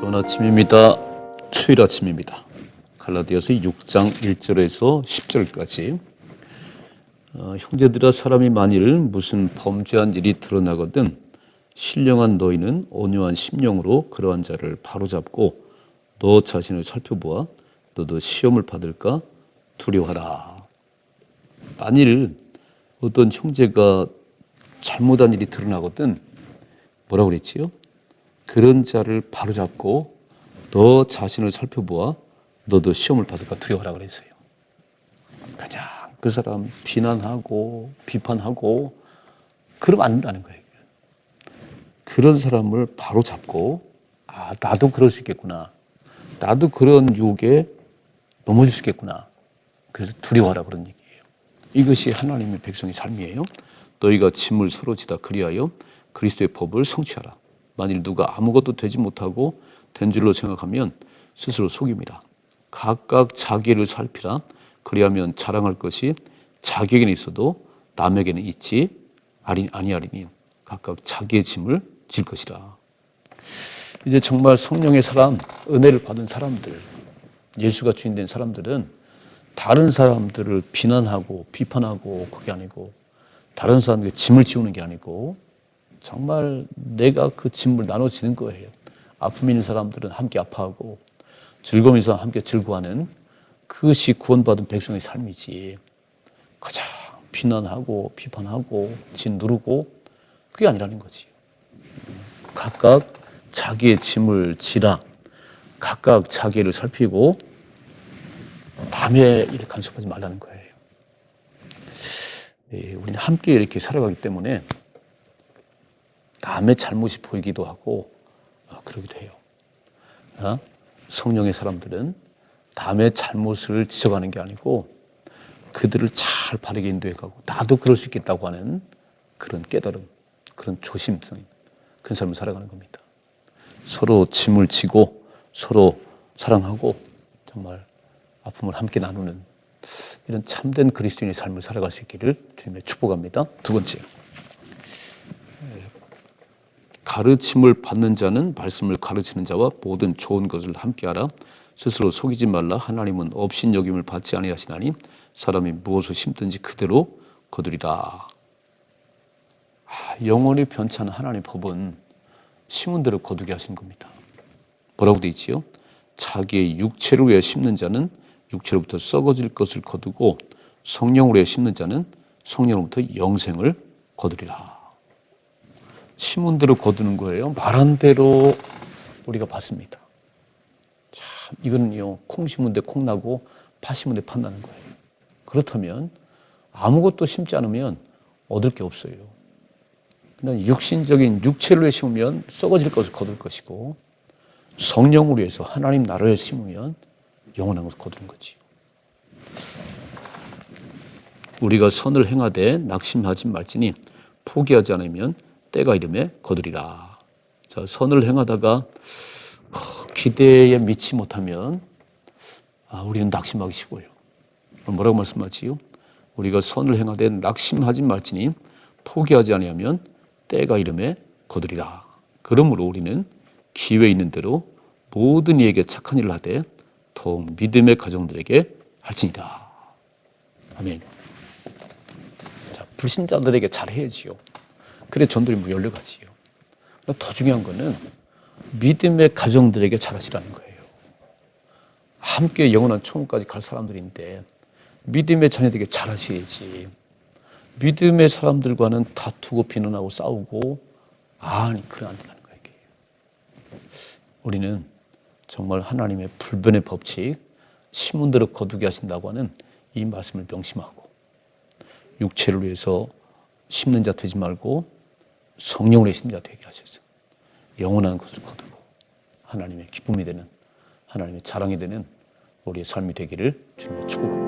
좋은 아침입니다. 수요일 아침입니다. 갈라디아서 6장 1절에서 10절까지 어, 형제들아 사람이 만일 무슨 범죄한 일이 드러나거든 신령한 너희는 온유한 심령으로 그러한 자를 바로잡고 너 자신을 살펴보아 너도 시험을 받을까 두려워하라. 만일 어떤 형제가 잘못한 일이 드러나거든 뭐라고 그랬지요? 그런 자를 바로잡고 너 자신을 살펴보아 너도 시험을 받을까 두려워하라 그랬어요. 가장 그 사람 비난하고 비판하고 그러면 안 된다는 거예요. 그런 사람을 바로 잡고 아 나도 그럴 수 있겠구나. 나도 그런 유혹에 넘어질 수 있겠구나. 그래서 두려워하라 그런 얘기예요. 이것이 하나님의 백성의 삶이에요. 너희가 짐을 서로 지다 그리하여 그리스도의 법을 성취하라. 만일 누가 아무것도 되지 못하고 된 줄로 생각하면 스스로 속입니다. 각각 자기를 살피라. 그리하면 자랑할 것이 자기에게는 있어도 남에게는 있지 아니- 아니하리니 각각 자기의 짐을 질 것이라. 이제 정말 성령의 사람, 은혜를 받은 사람들, 예수가 주인 된 사람들은 다른 사람들을 비난하고 비판하고 그게 아니고 다른 사람에게 짐을 지우는 게 아니고 정말 내가 그 짐을 나눠지는 거예요. 아픔 있는 사람들은 함께 아파하고 즐거움이 있어 함께 즐거워하는 그것이 구원받은 백성의 삶이지. 가장 비난하고 비판하고 진 누르고 그게 아니라는 거지. 각각 자기의 짐을 지라. 각각 자기를 살피고 남의 일을 간섭하지 말라는 거예요. 예, 우리는 함께 이렇게 살아가기 때문에 남의 잘못이 보이기도 하고 어, 그러기도 해요. 어? 성령의 사람들은 남의 잘못을 지적하는 게 아니고 그들을 잘 바르게 인도해 가고 나도 그럴 수 있겠다고 하는 그런 깨달음, 그런 조심성, 그런 삶을 살아가는 겁니다. 서로 짐을 지고 서로 사랑하고 정말 아픔을 함께 나누는 이런 참된 그리스도인의 삶을 살아갈 수 있기를 주님의 축복합니다. 두 번째. 가르침을 받는 자는 말씀을 가르치는 자와 모든 좋은 것을 함께하라. 스스로 속이지 말라. 하나님은 업신 여김을 받지 아니하시나니 사람이 무엇을 심든지 그대로 거두리라. 아, 영원히 변치 않은 하나님의 법은 심은 대로 거두게 하신 겁니다. 뭐라고 되어 있지요? 자기의 육체를 위해 심는 자는 육체로부터 썩어질 것을 거두고 성령으로 위해 심는 자는 성령으로부터 영생을 거두리라. 심은 대로 거두는 거예요. 말한 대로 우리가 받습니다. 참, 이거는요, 콩 심은 데 콩 나고 파 심은 데 판다는 거예요. 그렇다면 아무것도 심지 않으면 얻을 게 없어요. 그냥 육신적인 위해 심으면 썩어질 것을 거둘 것이고 성령을 위해서 하나님 나라에 심으면 영원한 것을 거두는 거지요. 우리가 선을 행하되 낙심하지 말지니 포기하지 않으면 때가 이름에 거두리라. 자, 선을 행하다가 기대에 미치 못하면 아, 우리는 낙심하기 쉬워요. 뭐라고 말씀하지요? 우리가 선을 행하되 낙심하지 말지니 포기하지 아니하면 때가 이름에 거두리라. 그러므로 우리는 기회 있는 대로 모든 이에게 착한 일을 하되 더욱 믿음의 가정들에게 할지니라. 아멘. 자, 불신자들에게 잘해야지요. 그래 전들이 뭐 열려가지요. 더 중요한 거는 믿음의 가정들에게 잘하시라는 거예요. 함께 영원한 천국까지 갈 사람들인데 믿음의 자녀들에게 잘하셔야지. 믿음의 사람들과는 다투고 비난하고 싸우고 아니 그래 안 된다는 거예요. 우리는 정말 하나님의 불변의 법칙 신문대로 거두게 하신다고 하는 이 말씀을 명심하고 육체를 위해서 심는 자 되지 말고 성령으로 자 되게 하셔서 영원한 것을 거두고 하나님의 기쁨이 되는 하나님의 자랑이 되는 우리의 삶이 되기를 주님의 축복합니다.